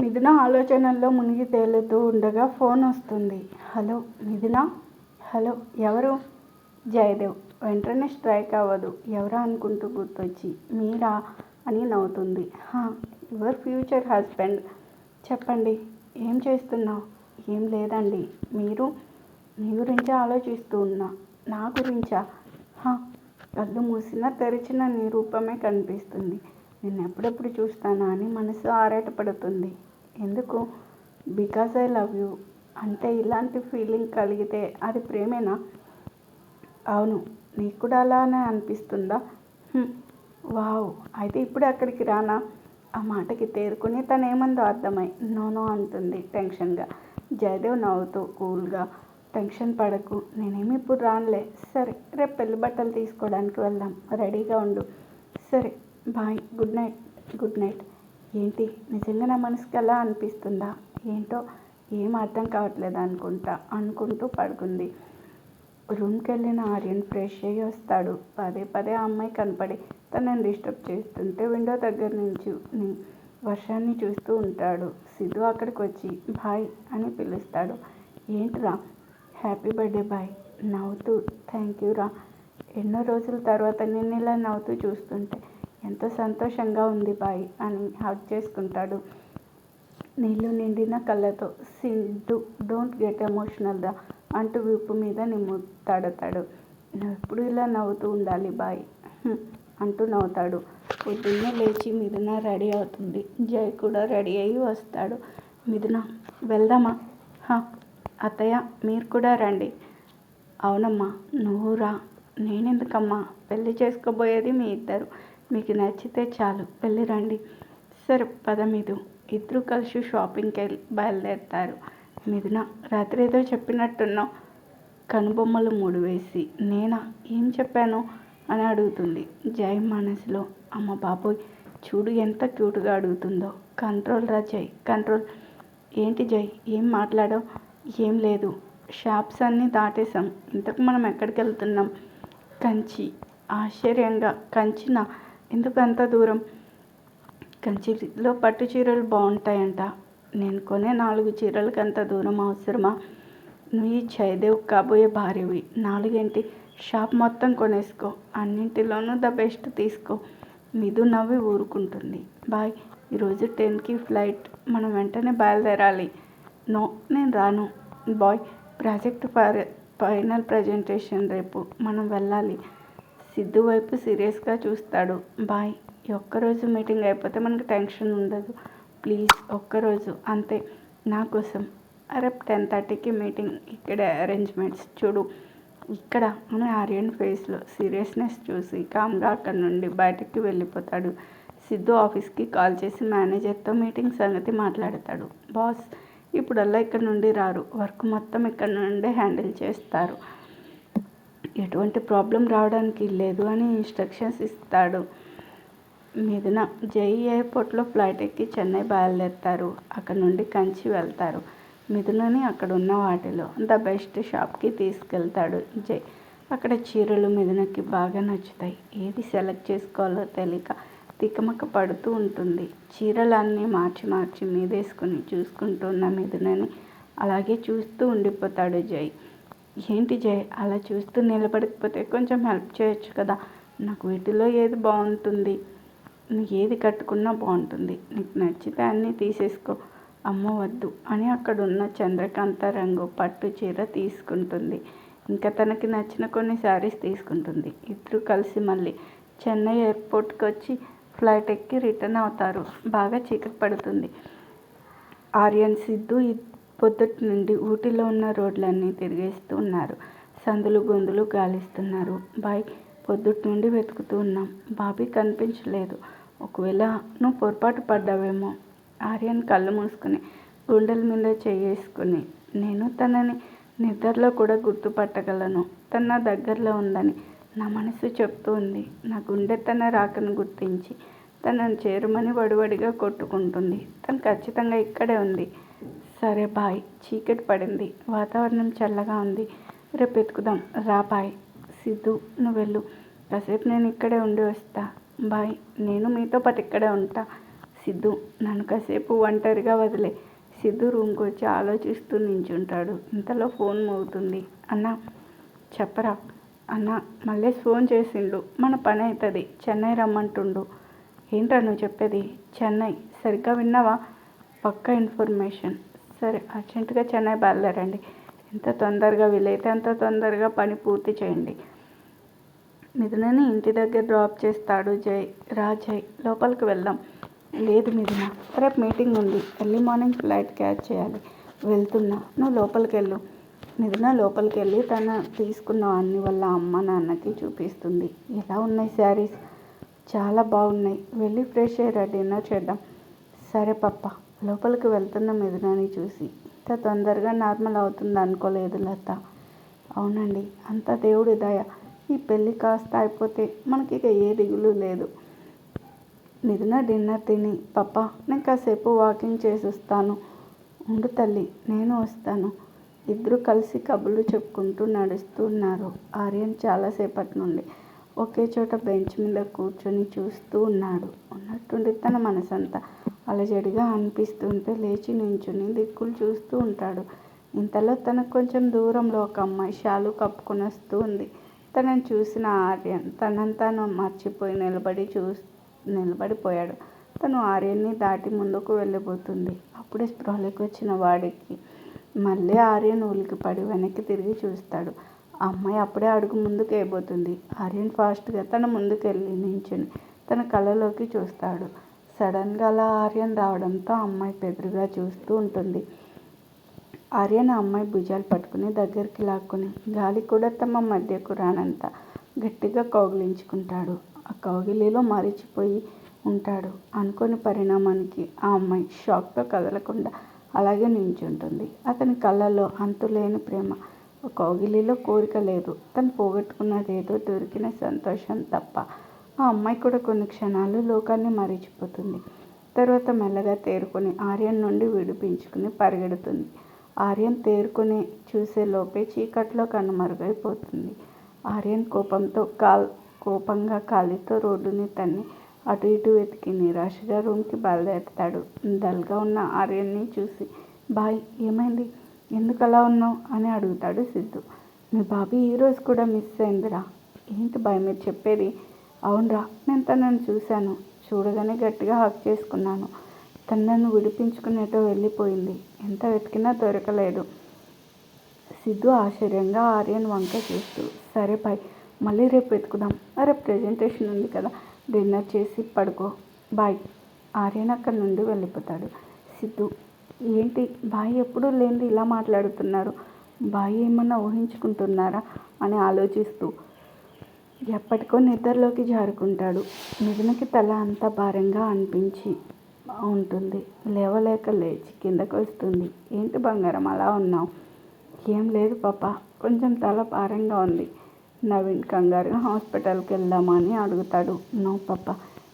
నిధున ఆలోచనల్లో మునిగి తేలుతూ ఉండగా ఫోన్ వస్తుంది. హలో నిధున హలో ఎవరు? జయదేవ్. వెంటనే స్ట్రైక్ అవ్వదు. ఎవరా అనుకుంటూ గుర్తొచ్చి మీరా అని నవ్వుతుంది. హా యువర్ ఫ్యూచర్ హస్బెండ్. చెప్పండి ఏం చేస్తున్నావు? ఏం లేదండి. మీరు మీ గురించే ఆలోచిస్తూ ఉన్నా. నా గురించా? హా కళ్ళు మూసినా తెరిచిన నీ రూపమే కనిపిస్తుంది. నేను ఎప్పుడెప్పుడు చూస్తానా అని మనసు ఆరాటపడుతుంది. ఎందుకు? బికాజ్ ఐ లవ్ యూ అంటే ఇలాంటి ఫీలింగ్ కలిగితే అది ప్రేమేనా? అవును. నీకు కూడా అలానే అనిపిస్తుందా? వావ్ అయితే ఇప్పుడు అక్కడికి రానా? ఆ మాటకి తేరుకుని తను ఏమందో అర్థమై నోనో అంటుంది టెన్షన్గా. జయదేవ్ నవ్వుతూ కూల్గా టెన్షన్ పడకు. నేనేమి ఇప్పుడు రానులే. సరే రేపు పెళ్ళి బట్టలు తీసుకోవడానికి వెళ్దాం. రెడీగా ఉండు. సరే bye. Good night. Good night. ఏంటి? నిజంగా నా మనసుకి అలా అనిపిస్తుందా? ఏంటో ఏం అర్థం కావట్లేదు అనుకుంటా అనుకుంటూ పడుకుంది. రూమ్కి వెళ్ళిన ఆర్యన్ ఫ్రెష్ అయ్యి వస్తాడు. పదే పదే ఆ అమ్మాయి కనపడి తనని డిస్టర్బ్ చేస్తుంటే విండో దగ్గర నుంచి వర్షాన్ని చూస్తూ ఉంటాడు. సిద్ధు అక్కడికి వచ్చి బాయ్ అని పిలుస్తాడు. ఏంట్రా? హ్యాపీ బర్త్డే బాయ్ నవ్వుతూ థ్యాంక్ యూ రా. ఎన్నో రోజుల తర్వాత నేను ఇలా నవ్వుతూ చూస్తుంటే ఎంతో సంతోషంగా ఉంది బాయ్ అని హక్ చేసుకుంటాడు. నీళ్ళు నిండిన కళ్ళతో సింధు డోంట్ గెట్ ఎమోషనల్ దా అంటూ వీపు మీద నిమ్ము తడతాడు ఎప్పుడు ఇలా నవ్వుతూ ఉండాలి బాయ్ అంటూ నవ్వుతాడు. పొద్దున్నే లేచి మిథున రెడీ అవుతుంది. జై కూడా రెడీ అయ్యి వస్తాడు. మిథున వెళ్దామా? హా, అత్తయ్య మీరు కూడా రండి. అవునమ్మా నువ్వు రా. నేనెందుకమ్మా? పెళ్ళి చేసుకోబోయేది మీ ఇద్దరు. మీకు నచ్చితే చాలు. వెళ్ళి రండి. సరే పద మీదు. ఇద్దరు కలిసి షాపింగ్కి వెళ్ళి బయలుదేరుతారు. మిథున రాత్రి ఏదో చెప్పినట్టున్నావు. కనుబొమ్మలు మూడు వేసి. నేనా? ఏం చెప్పాను? అని అడుగుతుంది. జై మనసులో. అమ్మ బాబోయ్ చూడు ఎంత క్యూట్గా అడుగుతుందో. కంట్రోల్ రా జై కంట్రోల్. ఏంటి జై ఏం మాట్లాడో ఏం లేదు. షాప్స్ అన్నీ దాటేసాం ఇంతకు మనం ఎక్కడికి వెళ్తున్నాం కంచి ఆశ్చర్యంగా. కంచినా? ఎందుకు అంత దూరం? కంచిలో పట్టు చీరలు బాగుంటాయంట. నేను కొనే నాలుగు చీరలకు అంత దూరం అవసరమా? నువ్వు జయదేవ్ కాబోయే భార్యవి. నాలుగేంటి? షాప్ మొత్తం కొనేసుకో. అన్నింటిలోనూ ద బెస్ట్ తీసుకో. మిదు నవ్వి ఊరుకుంటుంది. బాయ్. ఈరోజు టెన్కి ఫ్లైట్. మనం వెంటనే బయలుదేరాలి. నో నేను రాను. బాయ్. ప్రాజెక్ట్ ఫైనల్ ప్రజెంటేషన్ రేపు. మనం వెళ్ళాలి. సిద్ధు వైపు సీరియస్గా చూస్తాడు. బాయ్. ఈ ఒక్కరోజు మీటింగ్ అయిపోతే మనకు టెన్షన్ ఉండదు. ప్లీజ్ ఒక్కరోజు. అంతే. నా కోసం. రేపు టెన్ థర్టీకి మీటింగ్. ఇక్కడ అరేంజ్మెంట్స్. చూడు. ఇక్కడ అని ఆర్యన్ ఫేస్లో సీరియస్నెస్ చూసి కామ్గా అక్కడి నుండి బయటికి వెళ్ళిపోతాడు. సిద్ధు ఆఫీస్కి కాల్ చేసి మేనేజర్తో మీటింగ్ సంగతి మాట్లాడతాడు. బాస్ ఇప్పుడల్లా ఇక్కడ నుండి రారు. వర్క్ మొత్తం ఇక్కడ నుండే హ్యాండిల్ చేస్తారు. ఎటువంటి ప్రాబ్లం రావడానికి లేదు అని ఇన్స్ట్రక్షన్స్ ఇస్తాడు. మిథున జై ఎయిర్పోర్ట్లో ఫ్లైట్ ఎక్కి చెన్నై బయలుదేరుతారు. అక్కడ నుండి కంచి వెళ్తారు. మిథునని అక్కడ ఉన్న వాటిలో ద బెస్ట్ షాప్కి తీసుకెళ్తాడు జై. అక్కడ చీరలు మిథునకి బాగా నచ్చుతాయి. ఏది సెలెక్ట్ చేసుకోవాలో తెలియక తికమక పడుతూ ఉంటుంది. చీరలన్నీ మార్చి మార్చి మీదేసుకుని చూసుకుంటున్న మిథునని అలాగే చూస్తూ ఉండిపోతాడు జై. ఏంటి జై అలా చూస్తూ నిలబడకపోతే కొంచెం హెల్ప్ చేయొచ్చు కదా. నాకు వీటిలో ఏది బాగుంటుంది? నువ్వు ఏది కట్టుకున్నా బాగుంటుంది. నీకు నచ్చితే అన్నీ తీసేసుకో. అమ్మ వద్దు అని అక్కడ ఉన్న చంద్రకాంత రంగు పట్టు చీర తీసుకుంటుంది. ఇంకా తనకి నచ్చిన కొన్ని శారీస్ తీసుకుంటుంది. ఇద్దరు కలిసి మళ్ళీ చెన్నై ఎయిర్పోర్ట్కి వచ్చి ఫ్లైట్ ఎక్కి రిటర్న్ అవుతారు. బాగా చీకటి పడుతుంది. ఆర్యన్ సిద్ధు పొద్దుటి నుండి ఊటీలో ఉన్న రోడ్లన్నీ తిరిగేస్తూ ఉన్నారు. సందులు గొంతులు గాలిస్తున్నారు. బాయ్ పొద్దుటి నుండి వెతుకుతూ ఉన్నాం. బాబీ కనిపించలేదు. ఒకవేళ నువ్వు పొరపాటు పడ్డావేమో. ఆర్యన్ కళ్ళు మూసుకుని గుండెల మీద చేసుకుని నేను తనని నిద్రలో కూడా గుర్తుపట్టగలను. తన నా దగ్గరలో ఉందని నా మనసు చెప్తూ ఉంది. నా గుండె తన రాకను గుర్తించి తనను చేరమని వడివడిగా కొట్టుకుంటుంది. తను ఖచ్చితంగా ఇక్కడే ఉంది. సరే బాయ్. చీకటి పడింది. వాతావరణం చల్లగా ఉంది. రేపు వెతుకుదాం. రా బాయ్. సిద్ధు నువ్వు వెళ్ళు. కాసేపు నేను ఇక్కడే ఉండి వస్తా. బాయ్. నేను మీతో పాటు ఇక్కడే ఉంటా. సిద్ధు నన్ను కాసేపు ఒంటరిగా వదిలే. సిద్ధు రూమ్కి వచ్చి ఆలోచిస్తూ నించుంటాడు. ఇంతలో ఫోన్ మోగుతుంది. అన్న చెప్పరా? అన్న మళ్ళీ ఫోన్ చేసిండు. మన పని అవుతుంది చెన్నై రమ్మంటుండు. ఏంట్రా నువ్వు చెప్పేది? చెన్నై. సరిగ్గా విన్నావా? పక్కా ఇన్ఫర్మేషన్. సరే అర్జెంటుగా చెన్నై బయలుదేరండి. ఎంత తొందరగా వీలైతే అంత తొందరగా పని పూర్తి చేయండి. మిథునని ఇంటి దగ్గర డ్రాప్ చేస్తాడు జై రా జై లోపలికి వెళ్దాం. లేదు మిథున రేపు మీటింగ్ ఉంది. ఎర్లీ మార్నింగ్ ఫ్లైట్ క్యాచ్ చేయాలి. వెళ్తున్నా నువ్వు లోపలికి వెళ్ళు. మిథున లోపలికి వెళ్ళి తను తీసుకున్న అన్ని వాళ్ళ అమ్మ నాన్నకి చూపిస్తుంది. ఎలా ఉన్నాయి శారీస్? చాలా బాగున్నాయి. వెళ్ళి ఫ్రెష్ అయ్యారా డిన్నర్ చేద్దాం. సరే పప్ప. లోపలికి వెళ్తున్న మిథునాని చూసి ఇంత తొందరగా నార్మల్ అవుతుంది అనుకోలేదు లత. అవునండి అంత దేవుడి దయ. ఈ పెళ్ళి కాస్త అయిపోతే మనకి ఇక ఏ దిగులు లేదు. మిథున డిన్నర్ తిని పప్ప నేను కాసేపు వాకింగ్ చేసి వస్తాను ఉండు తల్లి నేను వస్తాను. ఇద్దరు కలిసి కబుర్లు చెప్పుకుంటూ నడుస్తూ ఉన్నారు. ఆర్యన్ చాలాసేపటి నుండి ఒకే చోట బెంచ్ మీద కూర్చొని చూస్తూ ఉన్నాడు. ఉన్నట్టుండి తన మనసంతా అలజడిగా అనిపిస్తుంటే లేచి నించుని దిక్కులు చూస్తూ ఉంటాడు. ఇంతలో తనకు కొంచెం దూరంలో ఒక అమ్మాయి షాలు కప్పుకొని వస్తూ ఉంది. తనని చూసిన ఆర్యన్ తనని తాను మర్చిపోయి నిలబడి చూ నిలబడిపోయాడు. తను ఆర్యన్ని దాటి ముందుకు వెళ్ళిపోతుంది. అప్పుడే స్పృహలోకి వచ్చిన వాడికి మళ్ళీ ఆర్యన్ ఉలికిపడి వెనక్కి తిరిగి చూస్తాడు. ఆ అమ్మాయి అప్పుడే అడుగు ముందుకు వేయబోతుంది. ఆర్యన్ ఫాస్ట్గా తన ముందుకు వెళ్ళి నించుని తన కళ్ళలోకి చూస్తాడు. సడన్గా అలా ఆర్యన్ రావడంతో అమ్మాయి పెదురుగా చూస్తూ ఉంటుంది. ఆర్యన్ ఆ అమ్మాయి భుజాలు పట్టుకుని దగ్గరికి లాక్కుని గాలి కూడా తమ మధ్యకు రానంత గట్టిగా కౌగిలించుకుంటాడు. ఆ కౌగిలిలో మరిచిపోయి ఉంటాడు అనుకోని పరిణామానికి ఆ అమ్మాయి షాక్తో కదలకుండా అలాగే నించుంటుంది. అతని కళ్ళల్లో అంతులేని ప్రేమ. కౌగిలిలో కోరిక లేదు. తను పోగొట్టుకున్నది ఏదో దొరికిన సంతోషం తప్ప ఆ అమ్మాయి కూడా కొన్ని క్షణాలు లోకాన్ని మరిచిపోతుంది. తర్వాత మెల్లగా తేరుకొని ఆర్యన్ నుండి విడిపించుకుని పరిగెడుతుంది. ఆర్యన్ తేరుకొని చూసే లోపే చీకట్లో కనుమరుగైపోతుంది ఆర్యన్ కోపంతో కాల్ కోపంగా కాలితో రోడ్డుని తన్ని అటు ఇటు వెతికి నిరాశగా రూమ్కి బయలుదేరుతాడు. డల్గా ఉన్న ఆర్యన్ని చూసి బాయ్ ఏమైంది? ఎందుకు అలా ఉన్నావు? అని అడుగుతాడు సిద్ధు. మీ బాబీ ఈరోజు కూడా మిస్ అయిందిరా. ఏంటి బాయ్ మీరు చెప్పేది అవునరా నేను తనను చూశాను. చూడగానే గట్టిగా హక్ చేసుకున్నాను. తను నన్ను విడిపించుకునేటో వెళ్ళిపోయింది. ఎంత వెతికినా దొరకలేదు. సిద్ధు ఆశ్చర్యంగా ఆర్యన్ వంక చూస్తూ సరే బాయ్ మళ్ళీ రేపు వెతుకుదాం. రేపు ప్రజెంటేషన్ ఉంది కదా డిన్నర్ చేసి పడుకో. బాయ్. ఆర్యన్ అక్కడి నుండి వెళ్ళిపోతాడు. సిద్ధు ఏంటి బాయ్ ఎప్పుడూ లేనిది ఇలా మాట్లాడుతున్నారు? బాయ్ ఏమన్నా ఊహించుకుంటున్నారా? అని ఆలోచిస్తూ ఎప్పటికో నిద్రలోకి జారుకుంటాడు. మిథునకి తల అంత భారంగా అనిపించి ఉంటుంది. లేవలేక లేచి కిందకు వస్తుంది. ఏంటి బంగారం అలా ఉన్నావు? ఏం లేదు పాప కొంచెం తల భారంగా ఉంది. నవీన్ కంగారుగా హాస్పిటల్కి వెళ్దామని అడుగుతాడు. నో పాప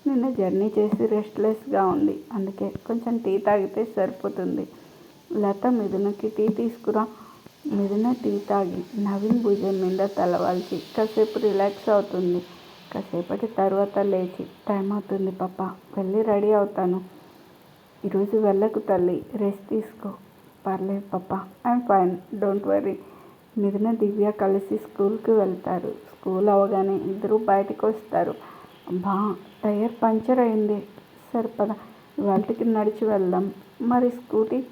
నిన్న జర్నీ చేసి రెస్ట్లెస్గా ఉంది. అందుకే కొంచెం టీ తాగితే సరిపోతుంది. లత మిథునకి టీ తీసుకురా. మిథున టీ తాగి నవీన్ భుజం మీద తలవాల్చి కాసేపు రిలాక్స్ అవుతుంది. కాసేపటి తర్వాత లేచి టైం అవుతుంది పాప వెళ్ళి రెడీ అవుతాను. ఈరోజు వెళ్ళకు తల్లి రెస్ట్ తీసుకో. పర్లేదు పాప ఐమ్ ఫైన్ డోంట్ వరీ. మిథున దివ్య కలిసి స్కూల్కి వెళ్తారు. స్కూల్ అవగానే ఇద్దరు బయటకు వస్తారు. బా టైర్ పంచర్ అయింది. సరిపదా వాళ్ళకి నడిచి వెళ్దాం. మరి స్కూటీ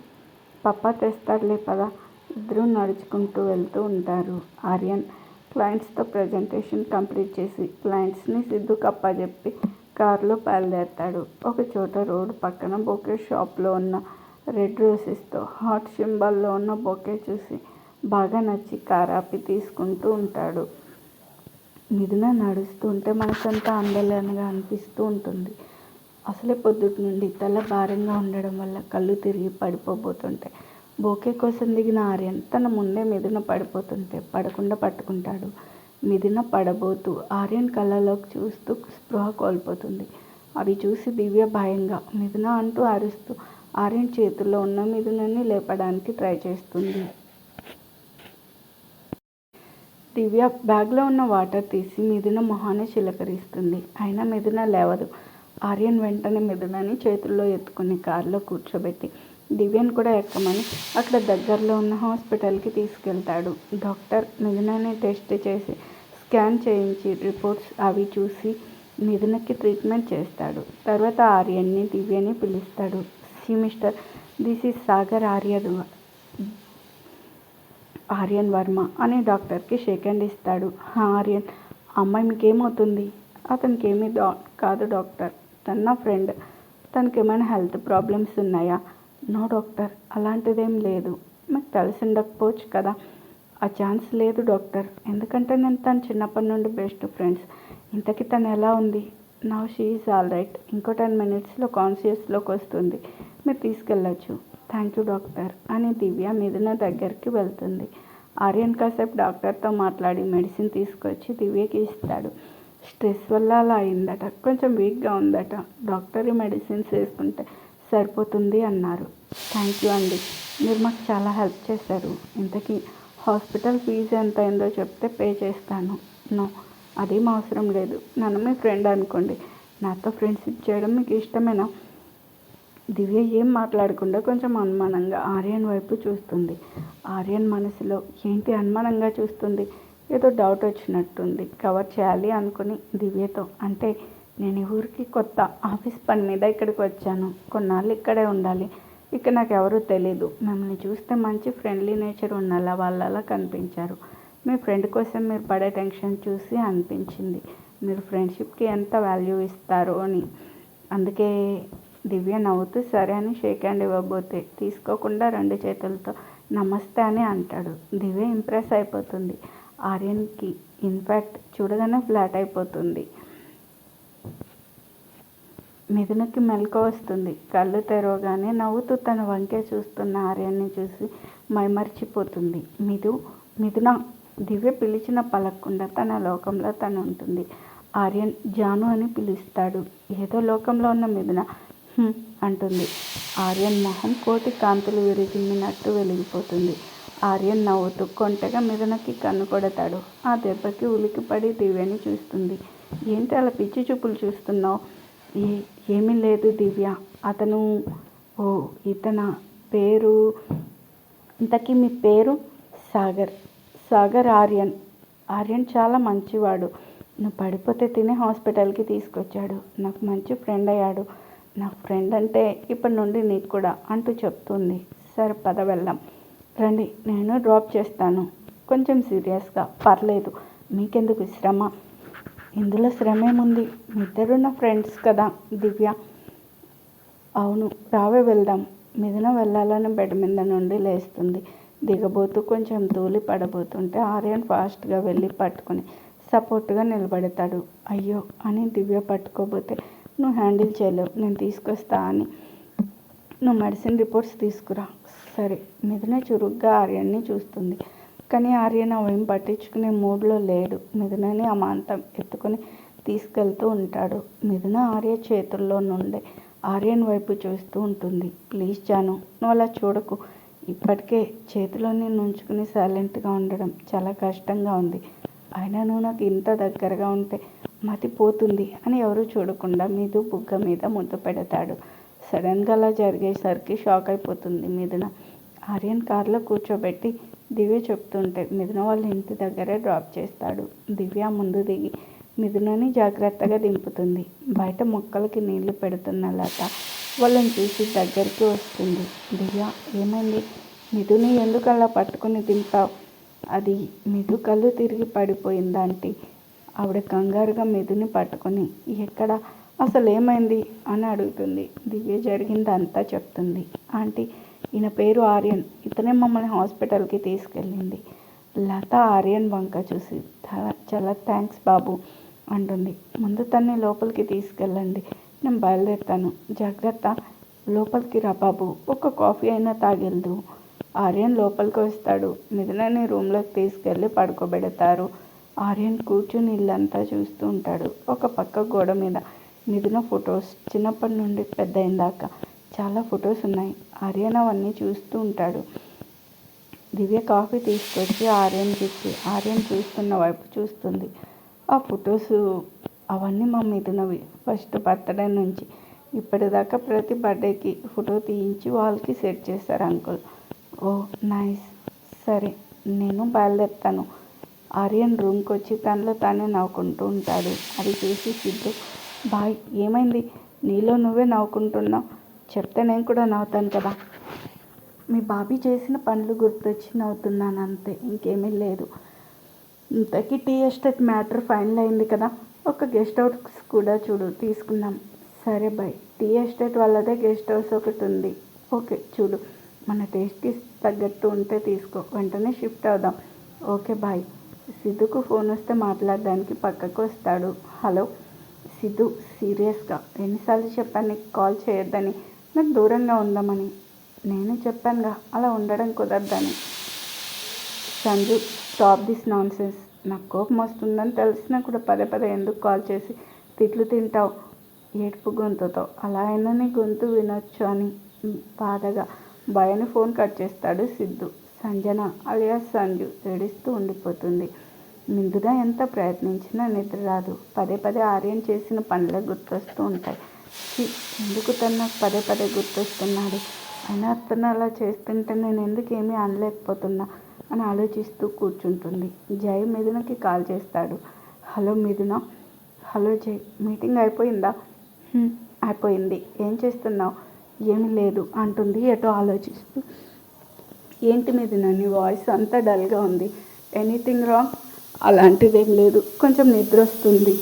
పప్ప తెస్తాడులే పదా. ఇద్దరు నడుచుకుంటూ వెళ్తూ ఉంటారు. ఆర్యన్ క్లయింట్స్తో ప్రజెంటేషన్ కంప్లీట్ చేసి క్లయింట్స్ని సిద్ధు కప్పచెప్పి కారులో బయలుదేరతాడు. ఒక చోట రోడ్డు పక్కన బొకే షాప్లో ఉన్న రెడ్ రోసెస్తో హాట్ సింబల్లో ఉన్న బొకే చూసి బాగా నచ్చి కారాపి తీసుకుంటూ ఉంటాడు. మిథున నడుస్తుంటే మనసంతా ఆందోళనగా అనిపిస్తూ ఉంటుంది. అసలే పొద్దుటి నుండి తల భారంగా ఉండడం వల్ల కళ్ళు తిరిగి పడిపోబోతుంటాయి. బోకే కోసం దిగిన ఆర్యన్ తన ముందే మిథున పడిపోతుంటే పడకుండా పట్టుకుంటాడు. మిథున పడబోతూ ఆర్యన్ కళ్ళలోకి చూస్తూ స్పృహ కోల్పోతుంది. అవి చూసి దివ్య భయంగా మిథున అంటూ అరుస్తూ ఆర్యన్ చేతుల్లో ఉన్న మిథునని లేపడానికి ట్రై చేస్తుంది. దివ్య బ్యాగ్లో ఉన్న వాటర్ తీసి మిథున మొహాన్ని చిలకరిస్తుంది. అయినా మిథున లేవదు. ఆర్యన్ వెంటనే మిథునని చేతుల్లో ఎత్తుకుని కారులో కూర్చోబెట్టి దివ్యను కూడా ఎక్కమని అక్కడ దగ్గరలో ఉన్న హాస్పిటల్కి తీసుకెళ్తాడు. డాక్టర్ మిథునని టెస్ట్ చేసి స్కాన్ చేయించి రిపోర్ట్స్ అవి చూసి మిథునకి ట్రీట్మెంట్ చేస్తాడు. తర్వాత ఆర్యన్ని దివ్యని పిలుస్తాడు. See mister this is Sagar Arya Aryan Varma అని డాక్టర్కి షేక్ హ్యాండ్ ఇస్తాడు. ఆర్యన్ అమ్మాయి మీకేమవుతుంది? అతనికి ఏమీ డా కాదు డాక్టర్. తన నా ఫ్రెండ్ తనకి ఏమైనా హెల్త్ ప్రాబ్లమ్స్ ఉన్నాయా? నో డాక్టర్ అలాంటిదేం లేదు. నాకు తెలిసి ఉండకపోవచ్చు కదా. ఆ ఛాన్స్ లేదు డాక్టర్. ఎందుకంటే నేను తను చిన్నప్పటి నుండి బెస్ట్ ఫ్రెండ్స్. ఇంతకీ తను ఎలా ఉంది? నా షీఈస్ ఆల్ రైట్. ఇంకో టెన్ మినిట్స్లో కాన్షియస్లోకి వస్తుంది. మీరు తీసుకెళ్ళచ్చు. థ్యాంక్ యూ డాక్టర్ అని దివ్య మిథున దగ్గరికి వెళ్తుంది. ఆర్యన్ కాసేపు డాక్టర్తో మాట్లాడి మెడిసిన్ తీసుకొచ్చి దివ్యకి ఇస్తాడు. స్ట్రెస్ వల్ల అలా అయిందట. కొంచెం వీక్గా ఉందట. డాక్టర్ ఈ మెడిసిన్స్ వేసుకుంటే సరిపోతుంది అన్నారు. థ్యాంక్ యూ అండి. మీరు మాకు చాలా హెల్ప్ చేశారు. ఇంతకీ హాస్పిటల్ ఫీజు ఎంత అయిందో చెప్తే పే చేస్తాను. నో అదేం అవసరం లేదు. నన్ను మీ ఫ్రెండ్ అనుకోండి. నాతో ఫ్రెండ్షిప్ చేయడం మీకు ఇష్టమేనా? దివ్య ఏం మాట్లాడకుండా కొంచెం అనుమానంగా ఆర్యన్ వైపు చూస్తుంది. ఆర్యన్ మనసులో ఏంటి అనుమానంగా చూస్తుంది? ఏదో డౌట్ వచ్చినట్టుంది. కవర్ చేయాలి అనుకుని దివ్యతో అంటే నేను ఊరికి కొత్త ఆఫీస్ పని మీద ఇక్కడికి వచ్చాను. కొన్నాళ్ళు ఇక్కడే ఉండాలి. ఇక్కడ నాకు ఎవరూ తెలీదు. మిమ్మల్ని చూస్తే మంచి ఫ్రెండ్లీ నేచర్ ఉన్నలా వాళ్ళలా కనిపించారు. మీ ఫ్రెండ్ కోసం మీరు పడే టెన్షన్ చూసి అనిపించింది. మీరు ఫ్రెండ్షిప్కి ఎంత వాల్యూ ఇస్తారో అని. అందుకే దివ్య నవ్వుతూ సరే అని షేక్ హ్యాండ్ ఇవ్వబోతే తీసుకోకుండా రెండు చేతులతో నమస్తే అని అంటాడు. దివ్య ఇంప్రెస్ అయిపోతుంది. ఆర్యన్కి ఇన్ఫ్యాక్ట్ చూడగానే ఫ్లాట్ అయిపోతుంది. మిథునకి మెలక వస్తుంది. కళ్ళు తెరవగానే నవ్వుతూ తన వంకే చూస్తున్న ఆర్యాన్ని చూసి మైమర్చిపోతుంది. మిథు మిథున దివ్య పిలిచిన పలకకుండా తన లోకంలో తను ఉంటుంది. ఆర్యన్ జాను అని పిలుస్తాడు. ఏదో లోకంలో ఉన్న మిథున అంటుంది. ఆర్యన్ మొహం కోటి కాంతులు విరిగినట్టు వెలిగిపోతుంది. ఆర్యన్ నవ్వుతూ కొంటగా మిథునకి కన్ను కొడతాడు. ఆ దెబ్బకి ఉలికిపడి దివ్యని చూస్తుంది. ఏంటి అలా పిచ్చి చూపులు చూస్తున్నావు? ఏమీ లేదు దివ్య. అతను ఓ ఇతన పేరు ఇంతకీ మీ పేరు? సాగర్. సాగర్ ఆర్యన్. ఆర్యన్ చాలా మంచివాడు. నువ్వు పడిపోతే తినే హాస్పిటల్కి తీసుకొచ్చాడు. నాకు మంచి ఫ్రెండ్ అయ్యాడు. నా ఫ్రెండ్ అంటే ఇప్పటి నుండి నీకు కూడా అంటూ చెప్తుంది. సరే పద వెళ్దాం. రండి నేను డ్రాప్ చేస్తాను. కొంచెం సీరియస్గా. పర్లేదు. మీకెందుకు శ్రమ? ఇందులో శ్రమ ఏముంది ఇద్దరు నా ఫ్రెండ్స్ కదా దివ్య. అవును రావే వెళ్దాం. మిథున వెళ్ళాలని బెడ్ మీద నుండి లేస్తుంది. దిగబోతూ కొంచెం తూలి పడబోతుంటే ఆర్యన్ ఫాస్ట్గా వెళ్ళి పట్టుకొని సపోర్ట్గా నిలబడతాడు. అయ్యో అని దివ్య పట్టుకోబోతే నువ్వు హ్యాండిల్ చేయలేవు నేను తీసుకొస్తా అని. నువ్వు మెడిసిన్ రిపోర్ట్స్ తీసుకురా. సరే మిథున చురుగ్గా ఆర్యన్ని చూస్తుంది. కానీ ఆర్యన్ అవేం పట్టించుకునే మూడ్లో లేడు. మిథునని అమాంతం ఎత్తుకొని తీసుకెళ్తూ ఉంటాడు. మిథున ఆర్య చేతుల్లో నుండే ఆర్యన్ వైపు చూస్తూ ఉంటుంది. ప్లీజ్ జాను నువ్వు అలా చూడకు. ఇప్పటికే చేతిలోనే నుంచుకుని సైలెంట్గా ఉండడం చాలా కష్టంగా ఉంది. అయినా నువ్వు నాకు ఇంత దగ్గరగా ఉంటే మతిపోతుంది అని ఎవరు చూడకుండా మీదు బుగ్గ మీద ముద్దు పెడతాడు. సడన్గా అలా జరిగేసరికి షాక్ అయిపోతుంది మీదున ఆర్యన్ కార్లో కూర్చోబెట్టి దివ్య చెప్తుంటే మిథున వాళ్ళ ఇంటి దగ్గరే డ్రాప్ చేస్తాడు. దివ్య ముందు దిగి మిథునని జాగ్రత్తగా దింపుతుంది. బయట మొక్కలకి నీళ్ళు పెడుతున్న లత వాళ్ళని చూసి దగ్గరికి వస్తుంది. దివ్య ఏమైంది? మిథుని ఎందుకు అలా పట్టుకుని దింపావు? అది మిథు కళ్ళు తిరిగి పడిపోయిందంటే ఆవిడ కంగారుగా మిథుని పట్టుకొని ఎక్కడ? అసలు ఏమైంది అని అడుగుతుంది. దివ్య జరిగింది అంతా చెప్తుంది. ఆంటీ ఈయన పేరు ఆర్యన్. ఇతనే మమ్మల్ని హాస్పిటల్కి తీసుకెళ్ళింది. లత ఆర్యన్ వంక చూసి చాలా చాలా థ్యాంక్స్ బాబు అంటుంది. ముందు తన్ని లోపలికి తీసుకెళ్ళండి. నేను బయలుదేరుతాను. జాగ్రత్త. లోపలికి రా బాబు. ఒక కాఫీ అయినా తాగెళ్దు ఆర్యన్ లోపలికి వస్తాడు. నిధులని రూమ్లోకి తీసుకెళ్ళి పడుకోబెడతారు. ఆర్యన్ కూర్చుని ఇల్లంతా చూస్తూ ఉంటాడు. ఒక పక్క గోడ మీద నిధున ఫొటోస్ చిన్నప్పటి నుండి పెద్ద అయిందాక. చాలా ఫొటోస్ ఉన్నాయి. ఆర్యన్ అవన్నీ చూస్తూ ఉంటాడు. దివ్య కాఫీ తీసుకొచ్చి ఆర్యన్ ఇచ్చి ఆర్యన్ చూస్తున్న వైపు చూస్తుంది. ఆ ఫొటోస్ అవన్నీ మా మిథునవి ఫస్ట్ బర్త్డే నుంచి ఇప్పటిదాకా ప్రతి బర్త్డేకి ఫోటో తీయించి వాళ్ళకి సెట్ చేస్తారు అంకుల్. ఓ నైస్. సరే నేను బయలుదేరుతాను. ఆర్యన్ రూమ్కి వచ్చి తనలో తానే నవ్వుకుంటూ ఉంటాడు. అది చూసి సిద్ధు బాయ్ ఏమైంది? నీలో నువ్వే నవ్వుకుంటున్నావు? చెప్తే నేను కూడా నవ్వుతాను కదా. మీ బాబీ చేసిన పనులు గుర్తొచ్చి నవ్వుతున్నాను అంతే ఇంకేమీ లేదు. ఇంతకీ టీ ఎస్టేట్ మ్యాటర్ ఫైనల్ అయింది కదా ఒక గెస్ట్ హౌస్ కూడా చూడు తీసుకుందాం. సరే బాయ్ టీ ఎస్టేట్ వాళ్ళదే గెస్ట్ హౌస్ ఒకటి ఉంది. ఓకే చూడు. మన టేస్ట్కి తగ్గట్టు ఉంటే తీసుకో వెంటనే షిఫ్ట్ అవుదాం. Okay bye. సిద్ధుకు ఫోన్ వస్తే మాట్లాడడానికి పక్కకు వస్తాడు. హలో సిద్ధు సీరియస్గా. ఎన్నిసార్లు చెప్పాను నీకు కాల్ చేయొద్దని? నాకు దూరంగా ఉందామని. నేను చెప్పానుగా అలా ఉండడం కుదరదని. Sanju stop this nonsense. నాకు కోపం వస్తుందని తెలిసినా కూడా పదే పదే ఎందుకు కాల్ చేసి తిట్లు తింటావు? ఏడుపు గొంతుతో. అలా అయినా నీ గొంతు వినొచ్చు అని బాధగా భయాన్ని ఫోన్ కట్ చేస్తాడు సిద్ధు. సంజన అలియాస్ సంజు ఏడుస్తూ ఉండిపోతుంది. ముందుగా ఎంత ప్రయత్నించినా నిద్ర రాదు. పదే పదే ఆర్యం చేసిన పనులే గుర్తొస్తూ ఉంటాయి. ఎందుకు తను నాకు పదే పదే గుర్తొస్తున్నాడు? అయినా అతను అలా చేస్తుంటే నేను ఎందుకు ఏమీ అనలేకపోతున్నా అని ఆలోచిస్తూ కూర్చుంటుంది. జై మిథునకి కాల్ చేస్తాడు. Hello Mithuna. Hello Jai meeting అయిపోయిందా? అయిపోయింది. ఏం చేస్తున్నావు? ఏమీ లేదు అంటుంది ఎటో ఆలోచిస్తూ. ఏంటి మిథున నీ వాయిస్ అంతా డల్గా ఉంది. Anything wrong? అలాంటిదేం లేదు. కొంచెం నిద్ర వస్తుంది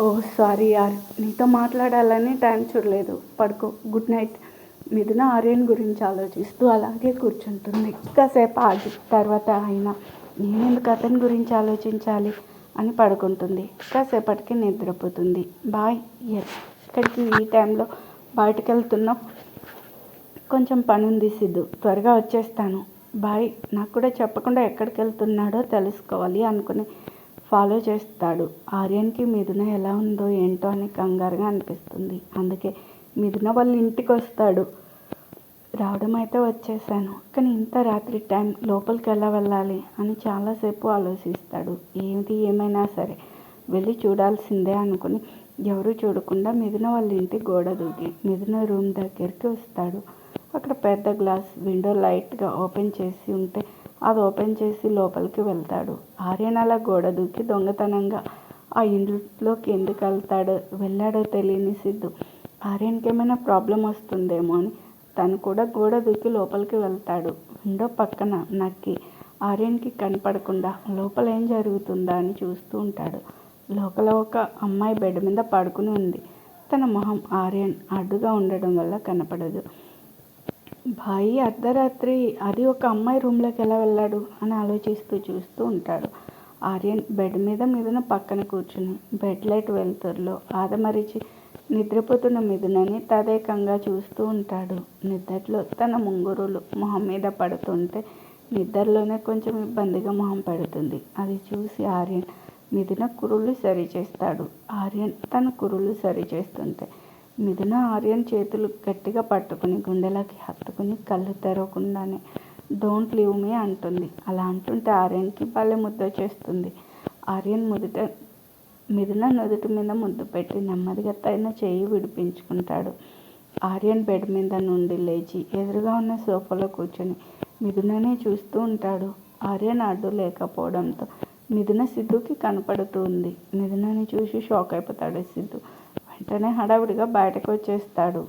ఓ సారీ యార్. నీతో మాట్లాడాలని టైం చూడలేదు. పడుకో. Good night. మిథున ఆర్యన్ గురించి ఆలోచిస్తూ అలాగే కూర్చుంటుంది. కాసేపు ఆగి తర్వాత ఆయన నేనెందుకు అతని గురించి ఆలోచించాలి? అని పడుకుంటుంది. కాసేపటికి నిద్రపోతుంది. బాయ్ ఎస్ ఇక్కడికి ఈ టైంలో బయటకు వెళ్తున్నావు కొంచెం పని ఉంది సిద్ధు. త్వరగా వచ్చేస్తాను. బాయ్. నాకు కూడా చెప్పకుండా ఎక్కడికి వెళ్తున్నాడో తెలుసుకోవాలి అనుకుని ఫాలో చేస్తాడు. ఆర్యన్కి మిథున ఎలా ఉందో ఏంటో అని కంగారుగా అనిపిస్తుంది. అందుకే మిథున వాళ్ళ ఇంటికి వస్తాడు. రావడం అయితే వచ్చేసాను. కానీ ఇంత రాత్రి టైం లోపలికి ఎలా వెళ్ళాలి అని చాలాసేపు ఆలోచిస్తాడు. ఏమిటి ఏమైనా సరే వెళ్ళి చూడాల్సిందే అనుకుని ఎవరు చూడకుండా మిథున వాళ్ళ ఇంటి గోడ దూకి మిథున రూమ్ దగ్గరికి వస్తాడు. అక్కడ పెద్ద గ్లాస్ విండో లైట్గా ఓపెన్ చేసి ఉంటే అది ఓపెన్ చేసి లోపలికి వెళ్తాడు. ఆర్యన్ అలా గోడ దూకి దొంగతనంగా ఆ ఇంట్లోకి ఎందుకు వెళ్తాడో వెళ్ళాడో తెలియని సిద్ధు. ఆర్యన్కి ఏమైనా ప్రాబ్లం వస్తుందేమో అని తను కూడా గోడ దూకి లోపలికి వెళ్తాడు. విండో పక్కన నక్కి ఆర్యన్కి కనపడకుండా లోపల ఏం జరుగుతుందా అని చూస్తూ ఉంటాడు. లోపల ఒక అమ్మాయి బెడ్ మీద పడుకుని ఉంది. తన మొహం ఆర్యన్ అడ్డుగా ఉండడం వల్ల కనపడదు. భాయి అర్ధరాత్రి అది ఒక అమ్మాయి రూమ్లోకి ఎలా వెళ్ళాడు అని ఆలోచిస్తూ చూస్తూ ఉంటాడు. ఆర్యన్ బెడ్ మీద మిథున పక్కన కూర్చుని బెడ్ లైట్ వెలుతురులో ఆదమరిచి నిద్రపోతున్న మిథునని తదేకంగా చూస్తూ ఉంటాడు. నిద్రలో తన ముంగురులు మొహం మీద పడుతుంటే నిద్రలోనే కొంచెం ఇబ్బందిగా మొహం పెడుతుంది. అది చూసి ఆర్యన్ మిథున కురులు సరిచేస్తాడు. ఆర్యన్ తన కురులు సరిచేస్తుంటే మిథున ఆర్యన్ చేతులు గట్టిగా పట్టుకుని గుండెలకి హత్తుకుని కళ్ళు తెరవకుండానే డోంట్ లీవ్ మీ అంటుంది. అలా అంటుంటే ఆర్యన్కి భలే ముద్ద చేస్తుంది. ఆర్యన్ ముదుట మిథున నుదుటి మీద ముద్దు పెట్టి నెమ్మదిగా తగిన చేయి విడిపించుకుంటాడు. ఆర్యన్ బెడ్ మీద నుండి లేచి ఎదురుగా ఉన్న సోఫాలో కూర్చొని మిథుననే చూస్తూ ఉంటాడు. ఆర్యన్ అడ్డు లేకపోవడంతో మిథున సిద్ధుకి కనపడుతూ ఉంది. మిథునని చూసి షాక్ అయిపోతాడు సిద్ధు. వెంటనే హడావుడిగా బయటకు వచ్చేస్తాడు.